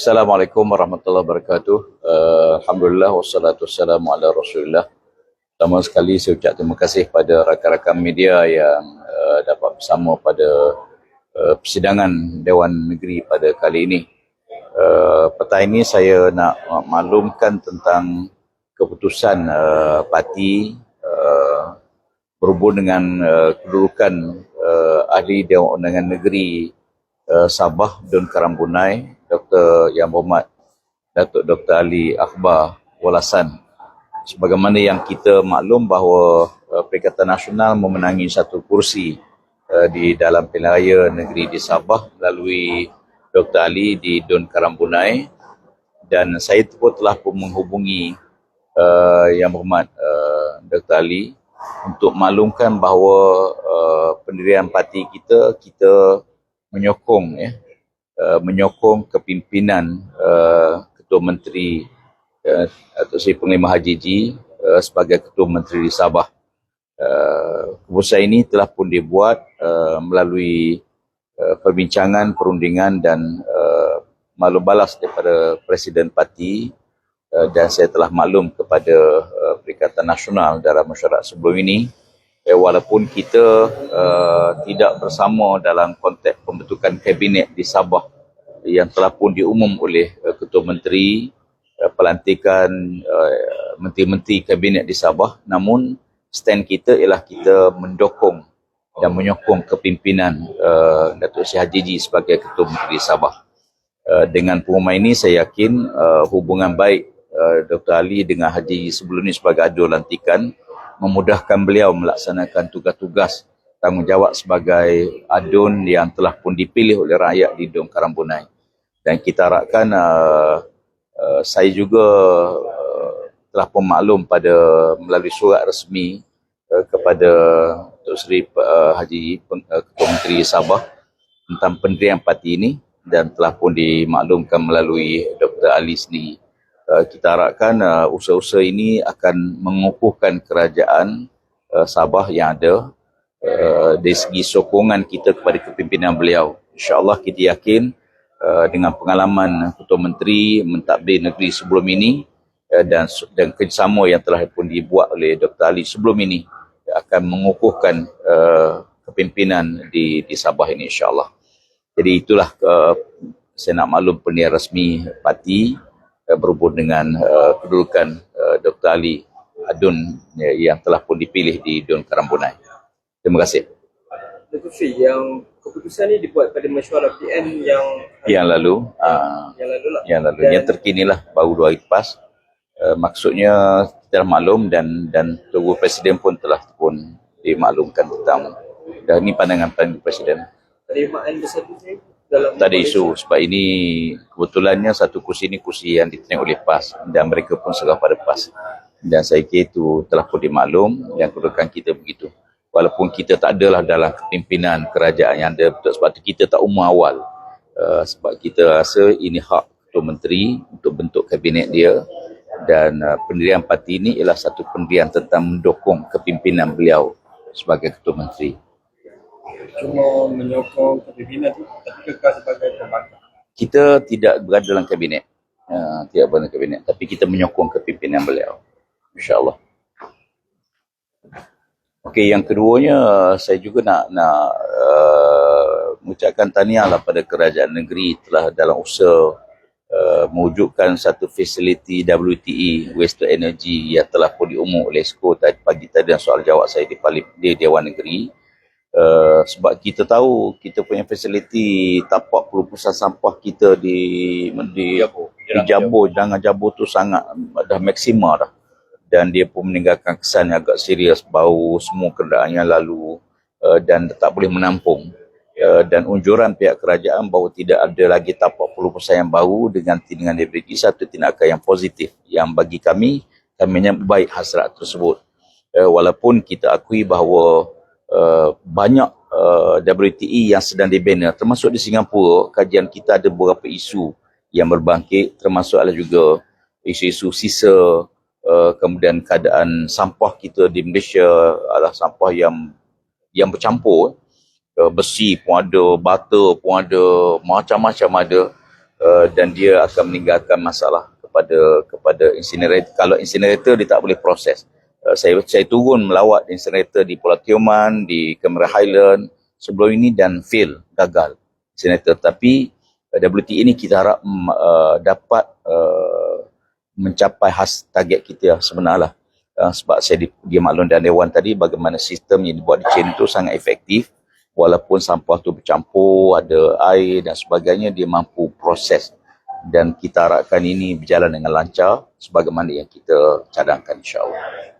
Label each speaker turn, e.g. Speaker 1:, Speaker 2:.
Speaker 1: Assalamualaikum warahmatullahi wabarakatuh. Uh, Alhamdulillah wassalatu wassalamu ala Rasulillah. Pertama sekali saya ucap terima kasih pada rakan-rakan media yang uh, dapat bersama pada uh, persidangan Dewan Negeri pada kali ini. Uh, petang ini saya nak maklumkan tentang keputusan uh, parti uh, berhubung dengan uh, kedudukan uh, ahli Dewan Undangan Negeri uh, Sabah Dun Karambunai Dr. Yang Berhormat Datuk Dr. Ali Akbar Walasan. Sebagaimana yang kita maklum bahawa uh, Perikatan Nasional memenangi satu kursi uh, di dalam pilihan raya negeri di Sabah melalui Dr. Ali di Dun Karambunai dan saya pun telah pun menghubungi uh, Yang Berhormat uh, Dr. Ali untuk maklumkan bahawa uh, pendirian parti kita kita menyokong ya Uh, menyokong kepimpinan uh, Ketua Menteri uh, atau si Penglima Haji Ji uh, sebagai Ketua Menteri di Sabah. Uh, keputusan ini telah pun dibuat uh, melalui uh, perbincangan, perundingan dan uh, maklum balas daripada Presiden Parti uh, dan saya telah maklum kepada uh, Perikatan Nasional dalam masyarakat sebelum ini eh, walaupun kita uh, tidak bersama dalam konteks pembentukan kabinet di Sabah yang telah pun diumum oleh uh, Ketua Menteri uh, pelantikan uh, menteri-menteri kabinet di Sabah namun stand kita ialah kita mendukung dan menyokong kepimpinan uh, Datuk Syed Haji Ji sebagai Ketua Menteri Sabah. Uh, dengan pengumuman ini saya yakin uh, hubungan baik uh, Dr. Ali dengan Haji sebelum ini sebagai adul lantikan memudahkan beliau melaksanakan tugas-tugas tanggungjawab sebagai adun yang telah pun dipilih oleh rakyat di Dong Karambunai. Dan kita harapkan uh, uh, saya juga uh, telah pun maklum pada melalui surat resmi uh, kepada Tok Seri uh, Haji uh, Ketua Menteri Sabah tentang pendirian parti ini dan telah pun dimaklumkan melalui Dr. Ali sendiri. Uh, kita harapkan uh, usaha-usaha ini akan mengukuhkan kerajaan uh, Sabah yang ada uh, dari segi sokongan kita kepada kepimpinan beliau. InsyaAllah kita yakin uh, dengan pengalaman Ketua Menteri mentadbir negeri sebelum ini uh, dan dan kerjasama yang telah pun dibuat oleh Dr. Ali sebelum ini akan mengukuhkan uh, kepimpinan di di Sabah ini insyaAllah. Jadi itulah uh, saya nak maklum pendirian rasmi parti berhubung dengan uh, kedudukan uh, Dr. Ali Adun uh, yang telah pun dipilih di Dun Karambunai. Terima kasih.
Speaker 2: Dr. Fee, yang keputusan ini dibuat pada mesyuarat PN yang
Speaker 1: Yang lalu, uh,
Speaker 2: yang lalu lah.
Speaker 1: yang lalu,
Speaker 2: Dan
Speaker 1: yang terkini lah baru dua hari lepas. Uh, maksudnya dah maklum dan dan Tugu Presiden pun telah pun dimaklumkan tentang dan ini pandangan pandangan Presiden.
Speaker 2: penerimaan bersatu
Speaker 1: Tak ada isu sebab ini kebetulannya satu kursi ini kursi yang diterima oleh PAS dan mereka pun serah pada PAS. Dan saya kira itu telah pun dimaklum yang kedudukan kita begitu. Walaupun kita tak adalah dalam kepimpinan kerajaan yang ada betul sebab itu kita tak umum awal. Uh, sebab kita rasa ini hak Ketua Menteri untuk bentuk kabinet dia dan uh, pendirian parti ini ialah satu pendirian tentang mendukung kepimpinan beliau sebagai Ketua Menteri.
Speaker 2: Cuma menyokong tu tapi kekal sebagai pembangkang.
Speaker 1: kita tidak berada dalam kabinet. Uh, tidak berada dalam kabinet. Tapi kita menyokong kepimpinan beliau. InsyaAllah. Okey, yang keduanya saya juga nak nak uh, mengucapkan tahniah lah pada kerajaan negeri telah dalam usaha uh, mewujudkan satu fasiliti WTE Waste Energy yang telah pun diumum oleh SCO tadi pagi tadi dan soal jawab saya di, di Dewan Negeri. Uh, sebab kita tahu kita punya fasiliti tapak pelupusan sampah kita di di
Speaker 2: Jabur.
Speaker 1: di Jabur. jangan Jabur tu sangat dah maksima dah. Dan dia pun meninggalkan kesan yang agak serius. Bau semua kenderaan yang lalu uh, dan tak boleh menampung. Uh, dan unjuran pihak kerajaan bahawa tidak ada lagi tapak pelupusan yang baru dengan dengan diberi satu tindakan yang positif. Yang bagi kami kami menyambut baik hasrat tersebut. Uh, walaupun kita akui bahawa uh, banyak uh, WTE yang sedang dibina termasuk di Singapura kajian kita ada beberapa isu yang berbangkit termasuklah juga isu-isu sisa uh, kemudian keadaan sampah kita di Malaysia adalah sampah yang yang bercampur uh, besi pun ada bata pun ada macam-macam ada uh, dan dia akan meninggalkan masalah kepada kepada incinerator. Kalau incinerator dia tak boleh proses. Uh, saya saya turun melawat incinerator di Pulau Tioman, di Kemera Highland sebelum ini dan fail, gagal incinerator. Tapi uh, WT ini kita harap uh, dapat uh, mencapai has target kita sebenarnya. Uh, sebab saya di, dia maklum dan Dewan tadi bagaimana sistem yang dibuat di chain itu sangat efektif walaupun sampah tu bercampur, ada air dan sebagainya, dia mampu proses dan kita harapkan ini berjalan dengan lancar sebagaimana yang kita cadangkan insyaAllah.